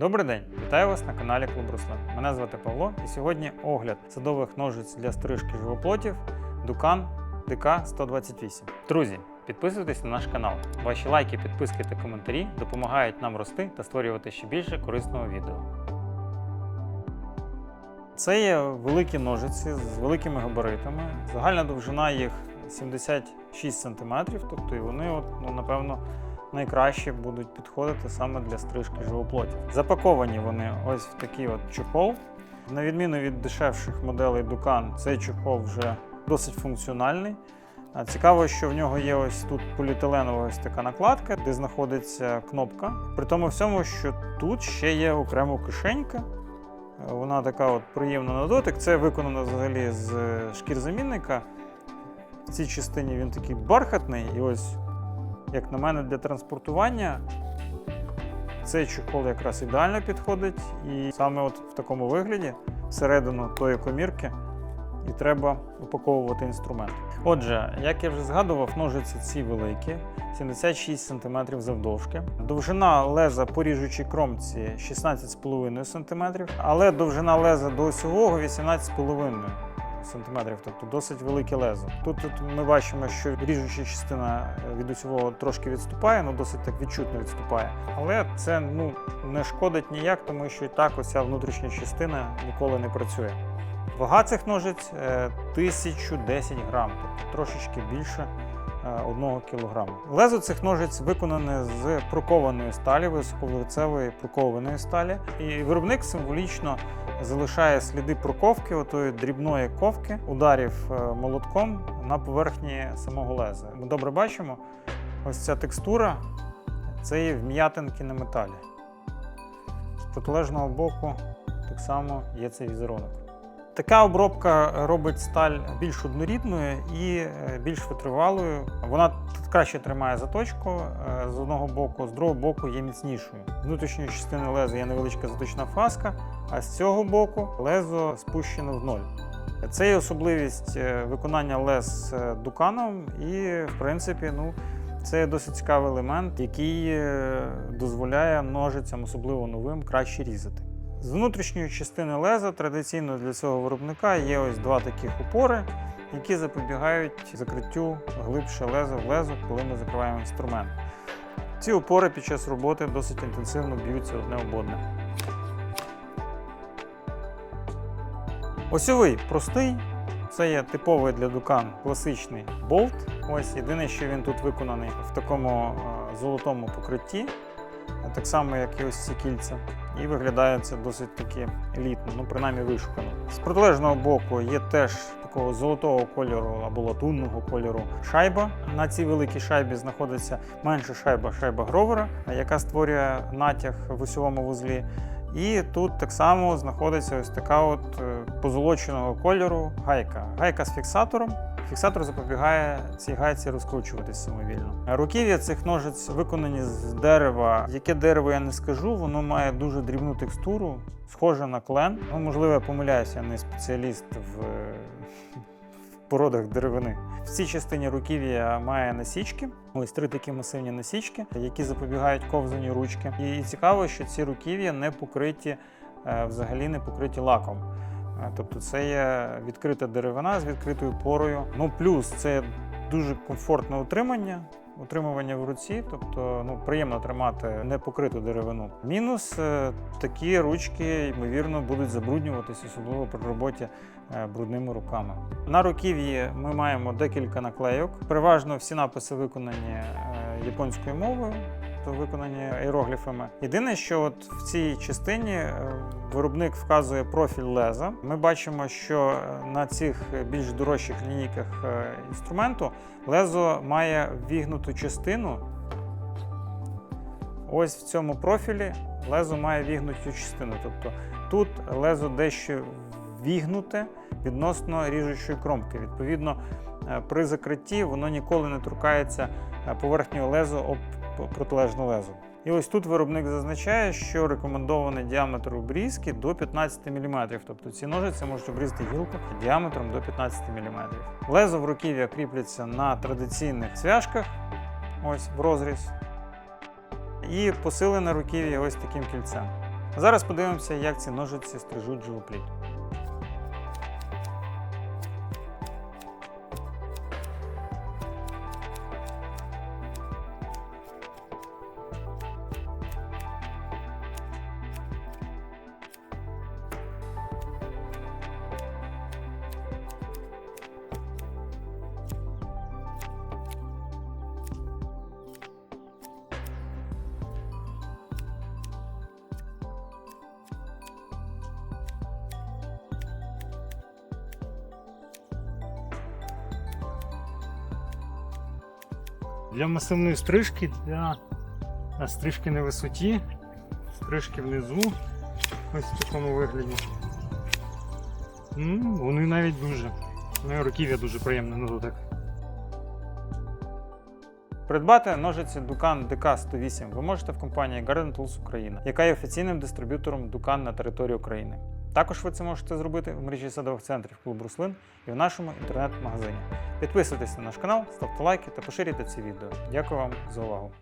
Добрий день! Вітаю вас на каналі Клуб Руслан. Мене звати Павло, і сьогодні огляд садових ножиць для стрижки живоплотів Дукан ДК 128. Друзі, підписуйтесь на наш канал. Ваші лайки, підписки та коментарі допомагають нам рости та створювати ще більше корисного відео. Це є великі ножиці з великими габаритами. Загальна довжина їх 76 см, тобто і вони, от, ну, напевно, найкраще будуть підходити саме для стрижки живоплотів. Запаковані вони ось в такий от чохол. На відміну від дешевших моделей Dukan, цей чохол вже досить функціональний. Цікаво, що в нього є ось тут поліетиленова ось така накладка, де знаходиться кнопка. При тому всьому, що тут ще є окремо кишенька. Е, Вона така от приємна на дотик. Це виконано взагалі з е, шкірзамінника. В цій частині він такий бархатний, і ось, як на мене, для транспортування цей чохол якраз ідеально підходить. І саме от в такому вигляді, всередину тої комірки, і треба упаковувати інструмент. Отже, як я вже згадував, ножиці ці великі, 76 см завдовжки. Довжина леза по ріжучій кромці 16,5 см, але довжина леза до осьового 18,5 см, тобто досить велике лезо. Тут, тут ми бачимо, що ріжуча частина від усього трошки відступає, ну досить так відчутно відступає. Але це ну, не шкодить ніяк, тому що і так оця внутрішня частина ніколи не працює. Вага цих ножиць е, 1010 грам, тобто трошечки більше 1 кг. Лезо цих ножиць виконане з прокованої сталі, високовлицевої прокованої сталі. І виробник символічно залишає сліди проковки, отої дрібної ковки, ударів е, молотком на поверхні самого леза. Ми добре бачимо, ось ця текстура це є вм'ятинки на металі. З протилежного боку так само є цей візерунок. Така обробка робить сталь більш однорідною і е, більш витривалою. Вона краще тримає заточку е, з одного боку, з другого боку є міцнішою. З внутрішньої частини леза є невеличка заточна фаска, а з цього боку лезо спущено в ноль. Це є особливість е, виконання лез дуканом, і, в принципі, ну, це досить цікавий елемент, який дозволяє ножицям, особливо новим, краще різати. З внутрішньої частини леза традиційно для цього виробника є ось два таких упори, які запобігають закриттю глибше леза в лезо, коли ми закриваємо інструмент. Ці опори під час роботи досить інтенсивно б'ються одне об одне. Осьовий простий. Це є типовий для дукан класичний болт. Ось єдине, що він тут виконаний в такому е, золотому покритті, так само, як і ось ці кільця. І виглядає це досить таки елітно, ну принаймні вишукано. З протилежного боку є теж такого золотого кольору або латунного кольору шайба. На цій великій шайбі знаходиться менша шайба, шайба гровера, яка створює натяг в усьовому вузлі. І тут так само знаходиться ось така от е, позолоченого кольору гайка. Гайка з фіксатором. Фіксатор запобігає цій гайці розкручуватись самовільно. Руків'я цих ножиць виконані з дерева. Яке дерево я не скажу, воно має дуже дрібну текстуру, схоже на клен. Ну, можливо, я помиляюся, я не спеціаліст в, в породах деревини. В цій частині руків'я має насічки. Ось три такі масивні насічки, які запобігають ковзанню ручки. І цікаво, що ці руків'я не покриті, е, взагалі не покриті лаком. Е, Тобто це є відкрита деревина з відкритою порою. Ну плюс це дуже комфортне утримання. Утримування в руці, тобто ну, приємно тримати непокриту деревину. Мінус е, такі ручки, ймовірно, будуть забруднюватися, особливо при роботі е, брудними руками. На руків'ї ми маємо декілька наклейок. Переважно всі написи виконані е, японською мовою, виконані іерогліфами. Єдине, що от в цій частині е, виробник вказує профіль леза. Ми бачимо, що е, на цих більш дорожчих лінійках е, інструменту лезо має вігнуту частину. Ось в цьому профілі лезо має вігнуту частину. Тобто тут лезо дещо вігнуте відносно ріжучої кромки. Відповідно, при закритті воно ніколи не торкається поверхнього лезу об протилежне лезо. І ось тут виробник зазначає, що рекомендований діаметр обрізки до 15 мм. Тобто ці ножиці можуть обрізати гілку діаметром до 15 мм. Лезо в руків'я кріпляться на традиційних цвяшках, ось в розріз. І посилене руків'я ось таким кільцем. Зараз подивимося, як ці ножиці стрижуть живоплід. Для масивної стрижки, для стрижки на висоті, стрижки внизу, ось в такому вигляді. М, вони навіть дуже. Ну, і руків'я дуже приємне на дотик. Придбати ножиці Dukan DK108 ви можете в компанії Garden Tools Україна, яка є офіційним дистриб'ютором Dukan на території України. Також ви це можете зробити в мережі садових центрів клуб Руслин і в нашому інтернет-магазині. Підписуйтесь на наш канал, ставте лайки та поширюйте ці відео. Дякую вам за увагу.